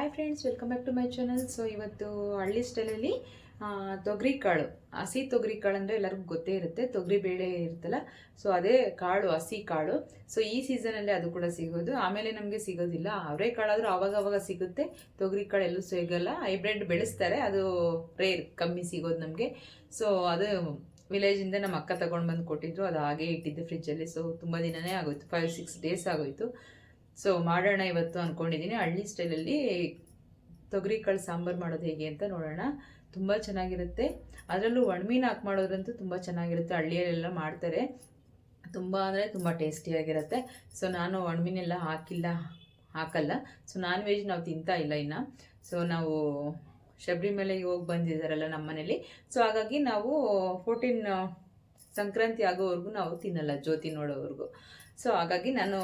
Hi friends welcome back to my channel so ಇವತ್ತು ಹಳ್ಳಿ ಸ್ಟೈಲಲ್ಲಿ ತೊಗರಿ ಕಾಳು. ಹಸಿ ತೊಗರಿ ಕಾಳು ಅಂದರೆ ಎಲ್ಲರಿಗೂ ಗೊತ್ತೇ ಇರುತ್ತೆ. ತೊಗರಿ ಬೇಳೆ ಇರುತ್ತಲ್ಲ ಸೊ ಅದೇ ಕಾಳು, ಹಸಿ ಕಾಳು. ಸೊ ಈ ಸೀಸನಲ್ಲಿ ಅದು ಕೂಡ ಸಿಗೋದು. ಆಮೇಲೆ ನಮಗೆ ಸಿಗೋದಿಲ್ಲ. ಅವರೇ ಕಾಳಾದರೂ ಆವಾಗ ಅವಾಗ ಸಿಗುತ್ತೆ. ತೊಗರಿ ಕಾಳು ಎಲ್ಲೂ ಸಿಗೋಲ್ಲ. ಹೈಬ್ರಿಡ್ ಬೆಳೆಸ್ತಾರೆ. ಅದು ರೇರ್ ಕಮ್ಮಿ ಸಿಗೋದು ನಮಗೆ. ಸೊ ಅದು ವಿಲೇಜಿಂದ ನಮ್ಮ ಅಕ್ಕ ತಗೊಂಡು ಬಂದು ಕೊಟ್ಟಿದ್ರು. ಅದು ಹಾಗೆ ಇಟ್ಟಿದ್ದೆ ಫ್ರಿಜ್ಜಲ್ಲಿ ಸೊ ತುಂಬ ದಿನನೇ ಆಗೋಯ್ತು. ಫೈವ್ ಸಿಕ್ಸ್ ಡೇಸ್ ಆಗೋಯ್ತು. ಸೊ ಮಾಡೋಣ ಇವತ್ತು ಅಂದ್ಕೊಂಡಿದ್ದೀನಿ ಹಳ್ಳಿ ಸ್ಟೈಲಲ್ಲಿ ತೊಗರಿ ಕಾಳು ಸಾಂಬಾರು ಮಾಡೋದು ಹೇಗೆ ಅಂತ ನೋಡೋಣ. ತುಂಬ ಚೆನ್ನಾಗಿರುತ್ತೆ. ಅದರಲ್ಲೂ ಒಣಮೀನು ಹಾಕಿ ಮಾಡೋದ್ರಂತೂ ತುಂಬ ಚೆನ್ನಾಗಿರುತ್ತೆ. ಹಳ್ಳಿಯಲ್ಲೆಲ್ಲ ಮಾಡ್ತಾರೆ. ತುಂಬ ಅಂದರೆ ತುಂಬ ಟೇಸ್ಟಿಯಾಗಿರುತ್ತೆ ಸೊ ನಾನು ಒಣಮೀನೆಲ್ಲ ಹಾಕಿಲ್ಲ. ಹಾಕಲ್ಲ. ಸೊ ನಾನ್ ವೆಜ್ ನಾವು ತಿಂತಾ ಇಲ್ಲ ಇನ್ನು. ಸೊ ನಾವು ಶಬರಿಮಲೆಗೆ ಹೋಗಿ ಬಂದಿದ್ದಾರಲ್ಲ ನಮ್ಮ ಮನೇಲಿ ಸೊ ಹಾಗಾಗಿ ನಾವು ಫೋರ್ಟೀನ್ ಸಂಕ್ರಾಂತಿ ಆಗೋವರೆಗೂ ನಾವು ತಿನ್ನಲ್ಲ, ಜ್ಯೋತಿ ನೋಡೋವರೆಗೂ. ಸೊ ಹಾಗಾಗಿ ನಾನು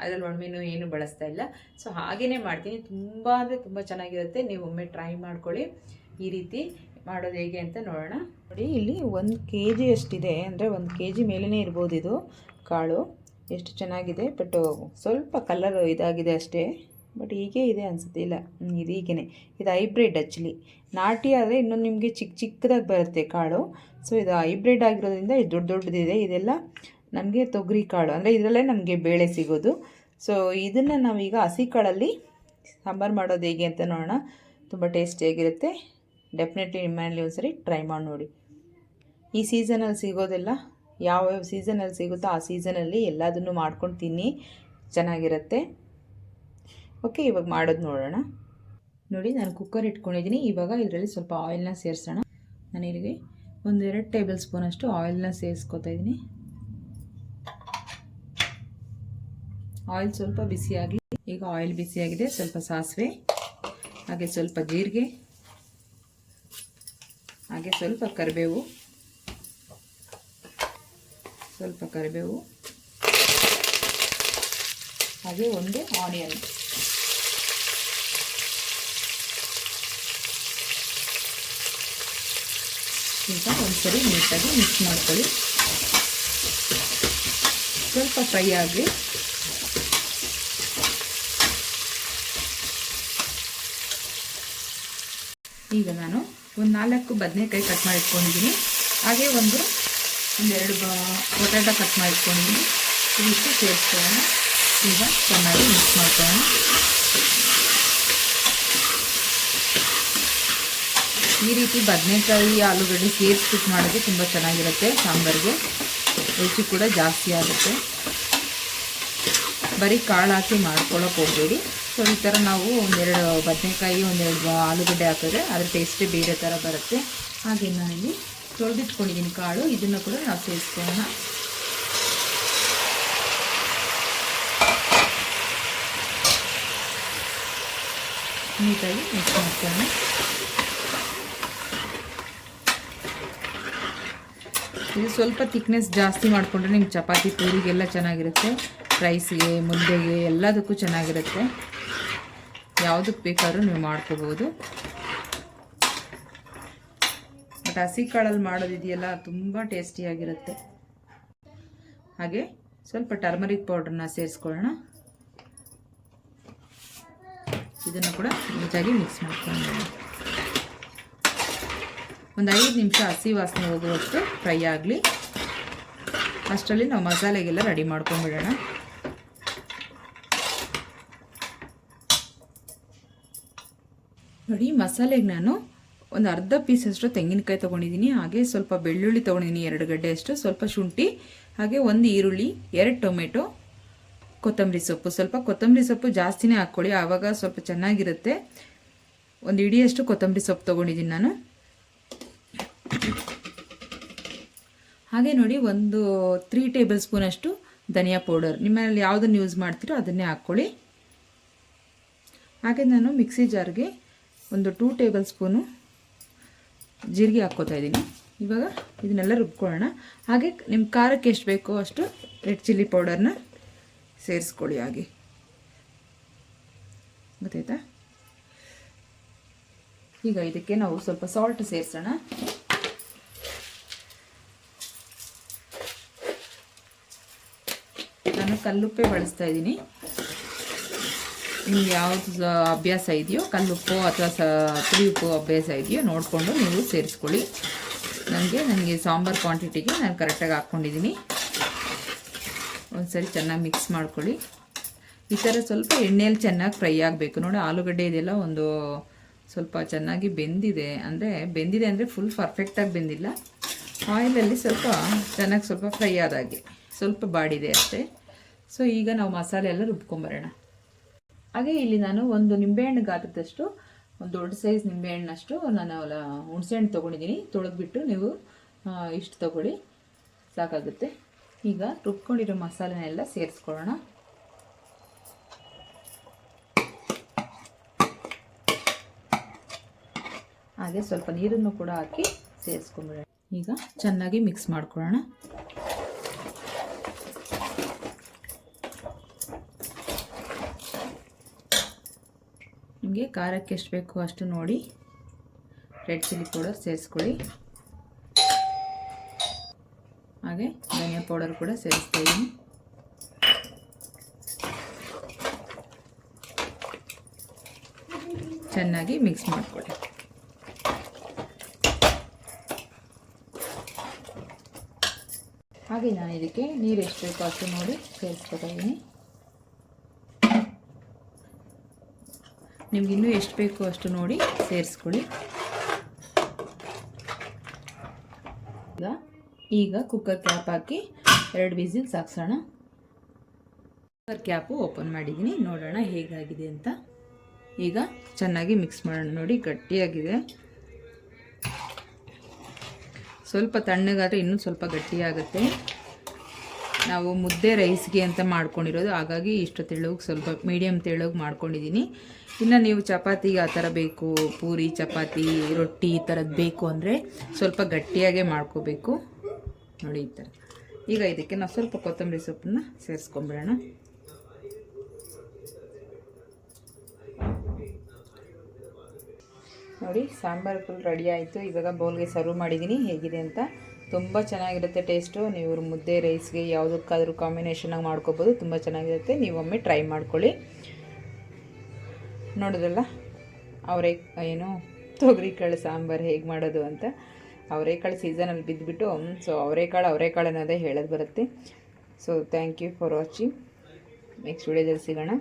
ಅದರಲ್ಲಿ ಒಣಮೀನು ಏನು ಬಳಸ್ತಾ ಇಲ್ಲ. ಸೊ ಹಾಗೇ ಮಾಡ್ತೀನಿ. ತುಂಬ ಅಂದರೆ ತುಂಬ ಚೆನ್ನಾಗಿರುತ್ತೆ. ನೀವು ಒಮ್ಮೆ ಟ್ರೈ ಮಾಡ್ಕೊಳ್ಳಿ. ಈ ರೀತಿ ಮಾಡೋದು ಹೇಗೆ ಅಂತ ನೋಡೋಣ. ನೋಡಿ, ಇಲ್ಲಿ ಒಂದು ಕೆ ಜಿ ಅಷ್ಟಿದೆ. ಅಂದರೆ ಒಂದು ಕೆ ಜಿ ಮೇಲೇ ಇರ್ಬೋದು ಇದು ಕಾಳು. ಎಷ್ಟು ಚೆನ್ನಾಗಿದೆ. ಬಟ್ ಸ್ವಲ್ಪ ಕಲರ್ ಇದಾಗಿದೆ ಅಷ್ಟೇ. ಬಟ್ ಹೀಗೆ ಇದೆ ಅನಿಸುತ್ತೆ. ಇಲ್ಲ ಇದು ಹೀಗೇ ಇದು ಹೈಬ್ರಿಡ್ ಆ್ಯಕ್ಚುಲಿ ನಾಟಿ ಆದರೆ ಇನ್ನೊಂದು ನಿಮಗೆ ಚಿಕ್ಕ ಚಿಕ್ಕದಾಗಿ ಬರುತ್ತೆ ಕಾಳು. ಸೊ ಇದು ಹೈಬ್ರಿಡ್ ಆಗಿರೋದ್ರಿಂದ ಇದು ದೊಡ್ಡ ದೊಡ್ಡದಿದೆ. ಇದೆಲ್ಲ ನಮಗೆ ತೊಗರಿ ಕಾಳು, ಅಂದರೆ ಇದರಲ್ಲೇ ನಮಗೆ ಬೇಳೆ ಸಿಗೋದು. ಸೊ ಇದನ್ನು ನಾವೀಗ ಹಸಿ ಕಾಳಲ್ಲಿ ಸಾಂಬಾರು ಮಾಡೋದು ಹೇಗೆ ಅಂತ ನೋಡೋಣ. ತುಂಬ ಟೇಸ್ಟಿಯಾಗಿರುತ್ತೆ ಡೆಫಿನೆಟ್ಲಿ ನಿಮ್ಮ ಮನೇಲಿ ಒಂದ್ಸರಿ ಟ್ರೈ ಮಾಡಿ ನೋಡಿ. ಈ ಸೀಸನಲ್ಲಿ ಸಿಗೋದೆಲ್ಲ. ಯಾವ್ಯಾವ ಸೀಸನಲ್ಲಿ ಸಿಗುತ್ತೋ ಆ ಸೀಸನಲ್ಲಿ ಎಲ್ಲದನ್ನು ಮಾಡ್ಕೊಂಡು ತಿನ್ನಿ. ಚೆನ್ನಾಗಿರುತ್ತೆ. ಓಕೆ ಇವಾಗ ಮಾಡೋದು ನೋಡೋಣ. ನೋಡಿ, ನಾನು ಕುಕ್ಕರ್ ಇಟ್ಕೊಂಡಿದ್ದೀನಿ. ಇವಾಗ ಇದರಲ್ಲಿ ಸ್ವಲ್ಪ ಆಯಿಲ್ನ ಸೇರಿಸೋಣ. ನಾನು ಇಲ್ಲಿಗೆ ಒಂದೆರಡು ಟೇಬಲ್ ಸ್ಪೂನಷ್ಟು ಆಯಿಲ್ನ ಸೇರಿಸ್ಕೊತಾ ಇದ್ದೀನಿ. ಆಯಿಲ್ ಸ್ವಲ್ಪ ಬಿಸಿಯಾಗಿ ಈಗ ಆಯಿಲ್ ಬಿಸಿಯಾಗಿದೆ, ಸ್ವಲ್ಪ ಸಾಸಿವೆ, ಹಾಗೆ ಸ್ವಲ್ಪ ಜೀರಿಗೆ, ಹಾಗೆ ಸ್ವಲ್ಪ ಕರಿಬೇವು ಸ್ವಲ್ಪ ಕರಿಬೇವು, ಹಾಗೆ ಒಂದು ಆನಿಯನ್. ಈಗ ಒಂದ್ಸರಿ ನೀಟಾಗಿ ಮಿಕ್ಸ್ ಮಾಡ್ಕೊಳ್ಳಿ. ಸ್ವಲ್ಪ ಫ್ರೈ ಆಗಲಿ. ಈಗ ನಾನು ಒಂದು ನಾಲ್ಕು ಬದನೆಕಾಯಿ ಕಟ್ ಮಾಡಿ ಇಟ್ಕೊಂಡಿದ್ದೀನಿ ಹಾಗೆ ಒಂದು ಒಂದೆರಡು ಪೊಟ್ಯಾಟೊ ಕಟ್ ಮಾಡಿ ಇಟ್ಕೊಂಡಿದ್ದೀನಿ ಇದಿಷ್ಟು ಸೇರಿಸ್ಕೊಳ್ಳೋಣ. ಈಗ ಚೆನ್ನಾಗಿ ಮಿಕ್ಸ್ ಮಾಡ್ಕೊಳ್ಳೋಣ. ಈ ರೀತಿ ಬದನೆಕಾಯಿ ಆಲೂಗಡ್ಡೆ ಸೇರಿಸ್ಬಿಟ್ಟು ಮಾಡೋದು ತುಂಬ ಚೆನ್ನಾಗಿರುತ್ತೆ ಸಾಂಬಾರಿಗೆ. ರುಚಿ ಕೂಡ ಜಾಸ್ತಿ ಆಗುತ್ತೆ. ಬರೀ ಕಾಳು ಹಾಕಿ ಮಾಡ್ಕೊಳ್ಳೋಕೆ ಹೋಗಬೇಡಿ. ಸೊ ಈ ಥರ ನಾವು ಒಂದೆರಡು ಬದನೆಕಾಯಿ, ಒಂದೆರಡು ಆಲೂಗಡ್ಡೆ ಹಾಕಿದ್ರೆ ಅದ್ರ ಟೇಸ್ಟ್ ಬೇರೆ ಥರ ಬರುತ್ತೆ. ಹಾಗೆ ನಾನಿಲ್ಲಿ ತೊಳೆದಿಟ್ಕೊಂಡಿದ್ದೀನಿ ಕಾಳು. ಇದನ್ನು ಕೂಡ ನಾವು ಸೇರಿಸ್ಕೊಳ್ಳೋಣ. ನೀಟಾಗಿ ಮಿಕ್ಸ್ ಮಾಡ್ಕೊಳ್ಳೋಣ. ಇದು ಸ್ವಲ್ಪ ತಿಕ್ನೆಸ್ ಜಾಸ್ತಿ ಮಾಡಿಕೊಂಡ್ರೆ ನಿಮ್ಗೆ ಚಪಾತಿ ಪೂರಿಗೆಲ್ಲ ಚೆನ್ನಾಗಿರುತ್ತೆ. ರೈಸ್ಗೆ ಮುದ್ದೆಗೆ ಎಲ್ಲದಕ್ಕೂ ಚೆನ್ನಾಗಿರುತ್ತೆ. ಯಾವುದಕ್ಕೆ ಬೇಕಾದ್ರೂ ನೀವು ಮಾಡ್ಕೋಬೋದು. ಬಟ್ ಹಸಿ ಕಾಳಲ್ಲಿ ಮಾಡೋದಿದೆಯಲ್ಲ ತುಂಬ ಟೇಸ್ಟಿಯಾಗಿರುತ್ತೆ ಹಾಗೆ ಸ್ವಲ್ಪ ಟರ್ಮರಿಕ್ ಪೌಡ್ರನ್ನ ಸೇರಿಸ್ಕೊಳ್ಳೋಣ ಇದನ್ನು ಕೂಡ ನೀಟಾಗಿ ಮಿಕ್ಸ್ ಮಾಡ್ಕೊಳ್ಳೋಣ ಒಂದು ಐದು ನಿಮಿಷ ಹಸಿ ವಾಸನೆ ಹೋಗುವಷ್ಟು ಫ್ರೈ ಆಗಲಿ. ಅಷ್ಟರಲ್ಲಿ ನಾವು ಮಸಾಲೆಗೆಲ್ಲ ರೆಡಿ ಮಾಡ್ಕೊಂಡ್ಬಿಡೋಣ. ನೋಡಿ ಮಸಾಲೆಗೆ ನಾನು ಒಂದು ಅರ್ಧ ಪೀಸ್ ಅಷ್ಟು ತೆಂಗಿನಕಾಯಿ ತೊಗೊಂಡಿದ್ದೀನಿ. ಹಾಗೆ ಸ್ವಲ್ಪ ಬೆಳ್ಳುಳ್ಳಿ ತೊಗೊಂಡಿದ್ದೀನಿ ಎರಡು ಗಡ್ಡೆ ಅಷ್ಟು. ಸ್ವಲ್ಪ ಶುಂಠಿ, ಹಾಗೆ ಒಂದು ಈರುಳ್ಳಿ, ಎರಡು ಟೊಮೆಟೊ, ಕೊತ್ತಂಬರಿ ಸೊಪ್ಪು. ಸ್ವಲ್ಪ ಕೊತ್ತಂಬರಿ ಸೊಪ್ಪು ಜಾಸ್ತಿನೇ ಹಾಕ್ಕೊಳ್ಳಿ. ಆವಾಗ ಸ್ವಲ್ಪ ಚೆನ್ನಾಗಿರುತ್ತೆ. ಒಂದು ಇಡಿಯಷ್ಟು ಕೊತ್ತಂಬರಿ ಸೊಪ್ಪು ತೊಗೊಂಡಿದ್ದೀನಿ ನಾನು. ಹಾಗೆ ನೋಡಿ, ಒಂದು ತ್ರೀ ಟೇಬಲ್ ಸ್ಪೂನಷ್ಟು ಧನಿಯಾ ಪೌಡರ್. ನಿಮ್ಮಲ್ಲಿ ಯಾವುದನ್ನು ಯೂಸ್ ಮಾಡ್ತೀರೋ ಅದನ್ನೇ ಹಾಕ್ಕೊಳ್ಳಿ. ಹಾಗೆ ನಾನು ಮಿಕ್ಸಿ ಜಾರ್ಗೆ ಒಂದು ಟೂ ಟೇಬಲ್ ಸ್ಪೂನು ಜೀರಿಗೆ ಹಾಕ್ಕೋತಾ ಇದ್ದೀನಿ. ಇವಾಗ ಇದನ್ನೆಲ್ಲ ರುಬ್ಕೊಳ್ಳೋಣ. ಹಾಗೆ ನಿಮ್ಮ ಖಾರಕ್ಕೆ ಎಷ್ಟು ಬೇಕೋ ಅಷ್ಟು ರೆಡ್ ಚಿಲ್ಲಿ ಪೌಡರ್ನ ಸೇರಿಸ್ಕೊಳ್ಳಿ ಹಾಗೆ. ಗೊತ್ತಾಯ್ತಾ? ಈಗ ಇದಕ್ಕೆ ನಾವು ಸ್ವಲ್ಪ ಸಾಲ್ಟ್ ಸೇರಿಸೋಣ. ನಾನು ಕಲ್ಲುಪ್ಪೆ ಬಳಸ್ತಾ ಇದ್ದೀನಿ. ನಿಮ್ಗೆ ಯಾವ್ದು ಅಭ್ಯಾಸ ಇದೆಯೋ, ಕಲ್ಲುಪ್ಪು ಅಥವಾ ಸ ಪುಳಿ ಉಪ್ಪು ಅಭ್ಯಾಸ ಇದೆಯೋ ನೋಡಿಕೊಂಡು ನೀವು ಸೇರಿಸ್ಕೊಳ್ಳಿ. ನನಗೆ ನನಗೆ ಸಾಂಬಾರು ಕ್ವಾಂಟಿಟಿಗೆ ನಾನು ಕರೆಕ್ಟಾಗಿ ಹಾಕ್ಕೊಂಡಿದ್ದೀನಿ ಒಂದ್ಸರಿ ಚೆನ್ನಾಗಿ ಮಿಕ್ಸ್ ಮಾಡ್ಕೊಳ್ಳಿ. ಈ ಥರ ಸ್ವಲ್ಪ ಎಣ್ಣೆಯಲ್ಲಿ ಚೆನ್ನಾಗಿ ಫ್ರೈ ಆಗಬೇಕು. ನೋಡಿ, ಆಲೂಗಡ್ಡೆ ಇದೆಲ್ಲ ಒಂದು ಸ್ವಲ್ಪ ಚೆನ್ನಾಗಿ ಬೆಂದಿದೆ. ಅಂದರೆ ಬೆಂದಿದೆ ಅಂದರೆ ಫುಲ್ ಪರ್ಫೆಕ್ಟಾಗಿ ಬೆಂದಿಲ್ಲ. ಆಯಿಲಲ್ಲಿ ಸ್ವಲ್ಪ ಚೆನ್ನಾಗಿ ಸ್ವಲ್ಪ ಫ್ರೈ ಆದಾಗೆ ಸ್ವಲ್ಪ ಬಾಡಿದೆ ಅಷ್ಟೇ. ಸೊ ಈಗ ನಾವು ಮಸಾಲೆ ಎಲ್ಲ ರುಬ್ಕೊಂಬರೋಣ. ಹಾಗೆ ಇಲ್ಲಿ ನಾನು ಒಂದು ನಿಂಬೆಹಣ್ಣು ಗಾತ್ರದಷ್ಟು, ಒಂದು ದೊಡ್ಡ ಸೈಜ್ ನಿಂಬೆಹಣ್ಣಷ್ಟು ನಾನು ಹುಣಸೆ ಹಣ್ಣು ತೊಗೊಂಡಿದ್ದೀನಿ. ತೊಳೆದ್ಬಿಟ್ಟು ನೀವು ಇಷ್ಟು ತೊಗೊಳ್ಳಿ. ಸಾಕಾಗುತ್ತೆ. ಈಗ ರುಬ್ಕೊಂಡಿರೋ ಮಸಾಲೆನೆಲ್ಲ ಸೇರಿಸ್ಕೊಳ್ಳೋಣ. ಹಾಗೆ ಸ್ವಲ್ಪ ನೀರನ್ನು ಕೂಡ ಹಾಕಿ ಸೇರಿಸ್ಕೊಂಬಿಡೋಣ ಈಗ ಚೆನ್ನಾಗಿ ಮಿಕ್ಸ್ ಮಾಡ್ಕೊಳ್ಳೋಣ. ನಿಮಗೆ ಖಾರಕ್ಕೆ ಎಷ್ಟು ಬೇಕು ಅಷ್ಟು ನೋಡಿ. ರೆಡ್ ಚಿಲ್ಲಿ ಪೌಡರ್ ಸೇರಿಸ್ಕೊಳ್ಳಿ. ಹಾಗೆ ಧನಿಯಾ ಪೌಡರ್ ಕೂಡ ಸೇರಿಸ್ತಾ ಇದ್ದೀನಿ. ಚೆನ್ನಾಗಿ ಮಿಕ್ಸ್ ಮಾಡಿಕೊಳ್ಳಿ. ಹಾಗೆ ನಾನು ಇದಕ್ಕೆ ನೀರು ಎಷ್ಟು ಬೇಕೋ ಅಷ್ಟು ನೋಡಿ ಸೇರಿಸ್ಕೊತಾ ಇದ್ದೀನಿ. ನಿಮ್ಗೆ ಇನ್ನೂ ಎಷ್ಟು ಬೇಕು ಅಷ್ಟು ನೋಡಿ ಸೇರಿಸ್ಕೊಳ್ಳಿ. ಈಗ ಈಗ ಕುಕ್ಕರ್ ಕ್ಯಾಪ್ ಹಾಕಿ ಎರಡು ವಿಸಿಲ್ ಸಾಕ್ಸೋಣ. ಕುಕ್ಕರ್ ಕ್ಯಾಪು ಓಪನ್ ಮಾಡಿದ್ದೀನಿ. ನೋಡೋಣ ಹೇಗಾಗಿದೆ ಅಂತ. ಈಗ ಚೆನ್ನಾಗಿ ಮಿಕ್ಸ್ ಮಾಡೋಣ ನೋಡಿ, ಗಟ್ಟಿಯಾಗಿದೆ. ಸ್ವಲ್ಪ ತಣ್ಣಗಾದರೆ ಇನ್ನೂ ಸ್ವಲ್ಪ ಗಟ್ಟಿಯಾಗುತ್ತೆ. ನಾವು ಮುದ್ದೆ ರೈಸ್ಗೆ ಅಂತ ಮಾಡ್ಕೊಂಡಿರೋದು. ಹಾಗಾಗಿ ಇಷ್ಟು ತೆಳುಗೆ ಸ್ವಲ್ಪ ಮೀಡಿಯಮ್ ತೆಳುಗೆ ಮಾಡ್ಕೊಂಡಿದ್ದೀನಿ. ಇನ್ನು ನೀವು ಚಪಾತಿಗೆ ಆ ಥರ ಬೇಕು, ಪೂರಿ, ಚಪಾತಿ, ರೊಟ್ಟಿ ಈ ಥರದ್ದು ಬೇಕು ಅಂದರೆ ಸ್ವಲ್ಪ ಗಟ್ಟಿಯಾಗೇ ಮಾಡ್ಕೋಬೇಕು. ನೋಡಿ ಈ ಥರ. ಈಗ ಇದಕ್ಕೆ ನಾವು ಸ್ವಲ್ಪ ಕೊತ್ತಂಬರಿ ಸೊಪ್ಪನ್ನ ಸೇರಿಸ್ಕೊಂಬಿಡೋಣ. ನೋಡಿ, ಸಾಂಬಾರು ಫುಲ್ ರೆಡಿ ಆಯಿತು. ಇವಾಗ ಬೌಲ್ಗೆ ಸರ್ವ್ ಮಾಡಿದ್ದೀನಿ ಹೇಗಿದೆ ಅಂತ ತುಂಬ ಚೆನ್ನಾಗಿರುತ್ತೆ ಟೇಸ್ಟು ನೀವು ಮುದ್ದೆ ರೈಸ್ಗೆ ಯಾವುದಕ್ಕಾದ್ರೂ ಕಾಂಬಿನೇಷನಾಗಿ ಮಾಡ್ಕೋಬೋದು. ತುಂಬ ಚೆನ್ನಾಗಿರುತ್ತೆ. ನೀವೊಮ್ಮೆ ಟ್ರೈ ಮಾಡ್ಕೊಳ್ಳಿ. ನೋಡೋದಲ್ಲ ಅವರೇ, ಏನು ತೊಗರಿಕಾಳು ಸಾಂಬಾರು ಹೇಗೆ ಮಾಡೋದು ಅಂತ ಅವರೇಕಾಳು ಸೀಸನಲ್ಲಿ ಬಿದ್ದುಬಿಟ್ಟು ಸೊ ಅವರೇಕಾಳು ಅವರೇಕಾಳು ಅನ್ನೋದೇ ಹೇಳೋದು ಬರುತ್ತೆ. So thank you for watching next ವಿಡಿಯೋದಲ್ಲಿ ಸಿಗೋಣ.